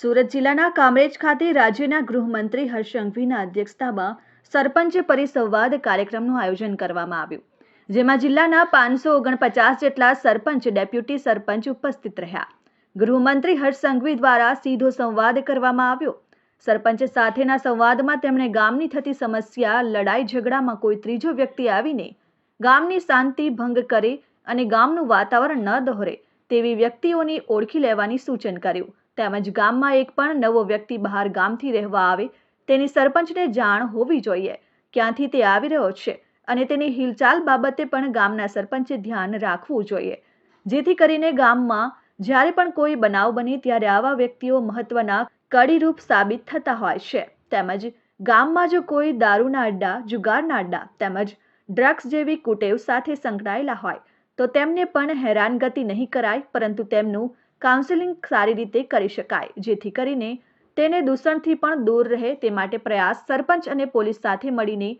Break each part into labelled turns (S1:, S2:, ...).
S1: સુરત જિલ્લાના કામરેજ ખાતે રાજ્યના ગૃહમંત્રી હર્ષ સંઘવીના અધ્યક્ષતામાં સરપંચ પરિસંવાદ કાર્યક્રમનું આયોજન કરવામાં આવ્યું, જેમાં જિલ્લાના પાંચસો ઓગણપચાસ જેટલા સરપંચ, ડેપ્યુટી સરપંચ ઉપસ્થિત રહ્યા. ગૃહમંત્રી હર્ષ સંઘવી દ્વારા સીધો સંવાદ કરવામાં આવ્યો. સરપંચ સાથેના સંવાદમાં તેમણે ગામની થતી સમસ્યા, લડાઈ ઝઘડામાં કોઈ ત્રીજો વ્યક્તિ આવીને ગામની શાંતિ ભંગ કરે અને ગામનું વાતાવરણ ન દોહરે તેવી વ્યક્તિઓની ઓળખી લેવાની સૂચન કર્યું. તેમજ ગામમાં એક પણ નવો વ્યક્તિ બહાર ગામથી રહેવા આવે, તેની સરપંચને જાણ હોવી જોઈએ. ક્યાંથી તે આવી રહ્યો છે અને તેની હિલચાલ બાબતે પણ ગામના સરપંચે ધ્યાન રાખવું જોઈએ. જેથી કરીને ગામમાં જ્યારે પણ કોઈ બનાવ બને ત્યારે આવા વ્યક્તિઓ મહત્વના કડીરૂપ સાબિત થતા હોય છે. તેમજ ગામમાં જો કોઈ દારૂના અડ્ડા, જુગારના અડ્ડા તેમજ ડ્રગ્સ જેવી કુટેવ સાથે સંકળાયેલા હોય, તો તેમને પણ હેરાનગતિ નહીં કરાય, પરંતુ તેમનું કાઉન્સેલિંગ સારી રીતે કરી શકાય, જેથી કરીને તેને દૂષણથી પણ દૂર રહે તે માટે પ્રયાસ સરપંચ અને પોલીસ સાથે મળીને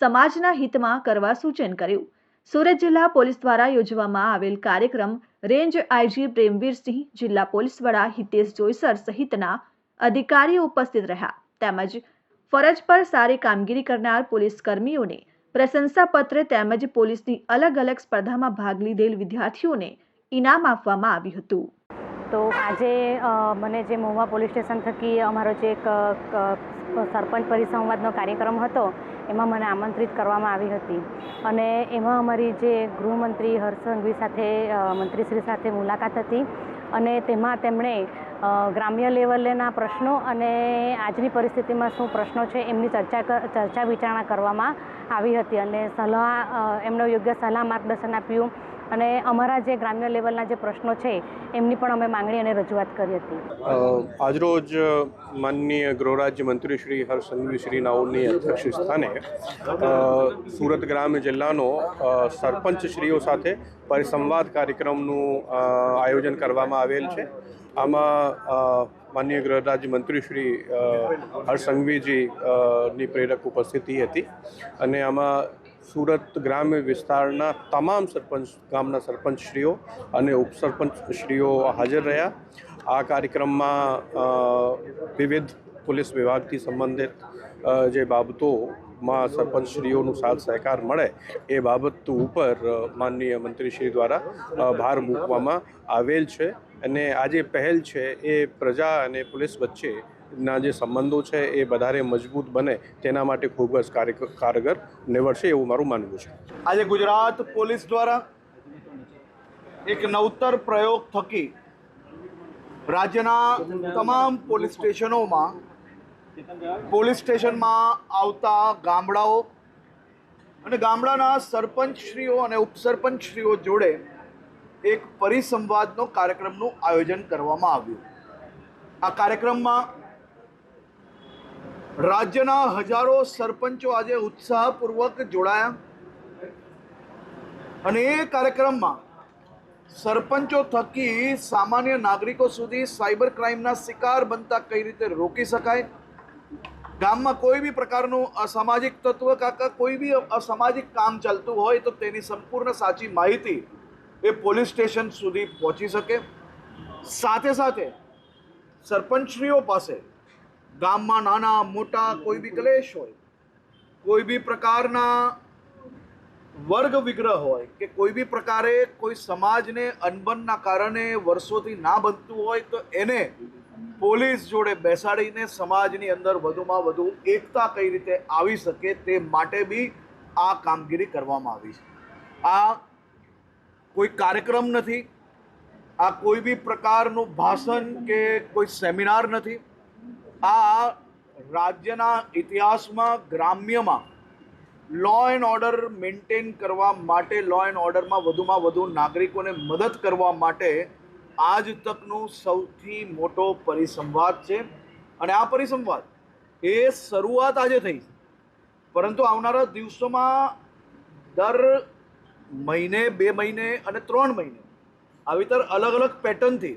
S1: સમાજના હિતમાં કરવા સૂચન કર્યું. સુરત જિલ્લા પોલીસ દ્વારા યોજવામાં આવેલ કાર્યક્રમ રેન્જ આઈજી પ્રેમવીરસિંહ જિલ્લા પોલીસ વડા હિતેશ જોઈસર સહિતના અધિકારીઓ ઉપસ્થિત રહ્યા. તેમજ ફરજ પર સારી કામગીરી કરનાર પોલીસ કર્મીઓને પ્રશંસાપત્ર તેમજ પોલીસની અલગ અલગ સ્પર્ધામાં ભાગ લીધેલ વિદ્યાર્થીઓને ઇનામ આપવામાં આવ્યું હતું.
S2: તો આજે મને જે મહુવા પોલીસ સ્ટેશન થકી અમારો જે એક સરપંચ પરિસંવાદનો કાર્યક્રમ હતો, એમાં મને આમંત્રિત કરવામાં આવી હતી. અને એમાં અમારી જે ગૃહમંત્રી હર્ષ સંઘવી સાથે મંત્રીશ્રી સાથે મુલાકાત હતી. અને તેમાં તેમણે ગ્રામ્ય લેવલેના પ્રશ્નો અને આજની પરિસ્થિતિમાં શું પ્રશ્નો છે એમની ચર્ચા ચર્ચા વિચારણા કરવામાં આવી હતી. અને સલાહ એમનો યોગ્ય સલાહ માર્ગદર્શન આપ્યું. અને અમારા જે ગ્રામ્ય લેવલના જે પ્રશ્નો છે એમની પણ અમે માંગણી અને રજૂઆત કરી હતી.
S3: આજરોજ માનનીય ગૃહરાજ્ય મંત્રી શ્રી હર્ષ સંઘવી શ્રી નાઓલની અધ્યક્ષ સ્થાને સુરત ગ્રામ્ય જિલ્લાનો સરપંચ સરપંચશ્રીઓ સાથે પરિસંવાદ કાર્યક્રમનું આયોજન કરવામાં આવેલ છે. આમાં અ, માનનીય ગૃહરાજ્ય મંત્રી શ્રી હરસંઘવીજીની પ્રેરક ઉપસ્થિતિ હતી. અને આમાં સુરત ગ્રામ્ય વિસ્તારના તમામ સરપંચ, ગામના સરપંચશ્રીઓ અને ઉપસરપંચશ્રીઓ હાજર રહ્યા. આ કાર્યક્રમમાં વિવિધ પોલીસ વિભાગથી સંબંધિત જે બાબતોમાં સરપંચશ્રીઓનું સાથ સહકાર મળે એ બાબત ઉપર માનનીય મંત્રીશ્રી દ્વારા ભાર મૂકવામાં આવેલ છે. અને આ જે પહેલ છે એ પ્રજા અને પોલીસ વચ્ચે ના જે સંબંધો છે એ વધારે મજબૂત બને તેના માટે ખૂબ જ કારગર નીવડશે એવું મારું માનવું છે.
S4: આજે ગુજરાત પોલીસ દ્વારા એક નવતર પ્રયોગ થકી રાજ્યના તમામ પોલીસ સ્ટેશનોમાં પોલીસ સ્ટેશનમાં આવતા ગામડાઓ અને ગામડાના સરપંચશ્રીઓ અને ઉપસરપંચશ્રીઓ જોડે એક પરિસંવાદનો કાર્યક્રમનું આયોજન કરવામાં આવ્યું. આ કાર્યક્રમમાં રાજ્યના હજારો સરપંચો આજે ઉત્સાહપૂર્વક જોડાયા. અને એ કાર્યક્રમમાં સરપંચો થકી સામાન્ય નાગરિકો સુધી સાયબર ક્રાઇમના શિકાર બનતા કઈ રીતે રોકી શકાય? ગામમાં કોઈ બી પ્રકારનું અસામાજિક તત્વ કાકા, કોઈ બી અસામાજિક કામ ચાલતું હોય તો તેની સંપૂર્ણ સાચી માહિતી એ પોલીસ સ્ટેશન સુધી પહોંચી શકે. સાથે સાથે સરપંચશ્રીઓ પાસે ગામમાં નાના, મોટા કોઈ બી ક્લેશ હોય, કોઈ બી પ્રકારના વર્ગ વિગ્રહ હોય કે કોઈ બી પ્રકારે કોઈ સમાજને અનબનના કારણે વર્ષોથી ના બનતું હોય તો એને પોલીસ જોડે બેસાડીને સમાજની અંદર વધુમાં વધુ એકતા કઈ રીતે આવી શકે તે માટે બી આ કામગીરી કરવામાં આવી છે. આ કોઈ કાર્યક્રમ નથી, આ કોઈ બી પ્રકારનું ભાષણ કે કોઈ સેમિનાર નથી આ રાજ્યના ઇતિહાસમાં, ગ્રામ્યમાં લો એન્ડ ઓર્ડર મેન્ટેન કરવા માટે લો એન્ડ ઓર્ડરમાં વધુમાં વધુ નાગરિકોને મદદ કરવા માટે આજ તકનો સૌથી મોટો પરિસંવાદ છે. અને આ પરિસંવાદ એ શરૂઆત આજે થઈ પરંતુ આવનારા દિવસોમાં દર મહિને, બે મહિને અને ત્રણ મહિને આવી તર અલગ અલગ પેટર્નથી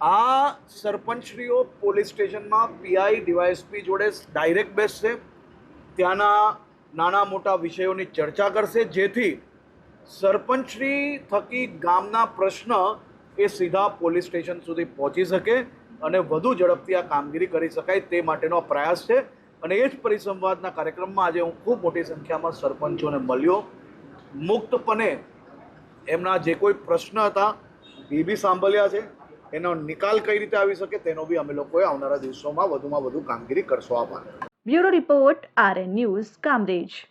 S4: આ સરપંચશ્રીઓ પોલીસ સ્ટેશનમાં પીઆઈ ડીવાયએસપી જોડે ડાયરેક્ટ બેસશે. ત્યાંના નાના મોટા વિષયોની ચર્ચા કરશે. જેથી સરપંચશ્રી થકી ગામના પ્રશ્ન એ સીધા પોલીસ સ્ટેશન સુધી પહોંચી શકે અને વધુ ઝડપથી આ કામગીરી કરી શકાય તે માટેનો પ્રયાસ છે. અને એ જ પરિસંવાદના કાર્યક્રમમાં આજે હું ખૂબ મોટી સંખ્યામાં સરપંચોને મળ્યો. મુક્તપણે એમના જે કોઈ પ્રશ્ન હતા એ બી સાંભળ્યા છે. એનો નિકાલ કઈ રીતે આવી શકે તેનો બી અમે લોકોએ આવનારા દિવસોમાં વધુમાં વધુ કામગીરી કરશો. આભાર.
S1: Bureau report RN news, Kamrej.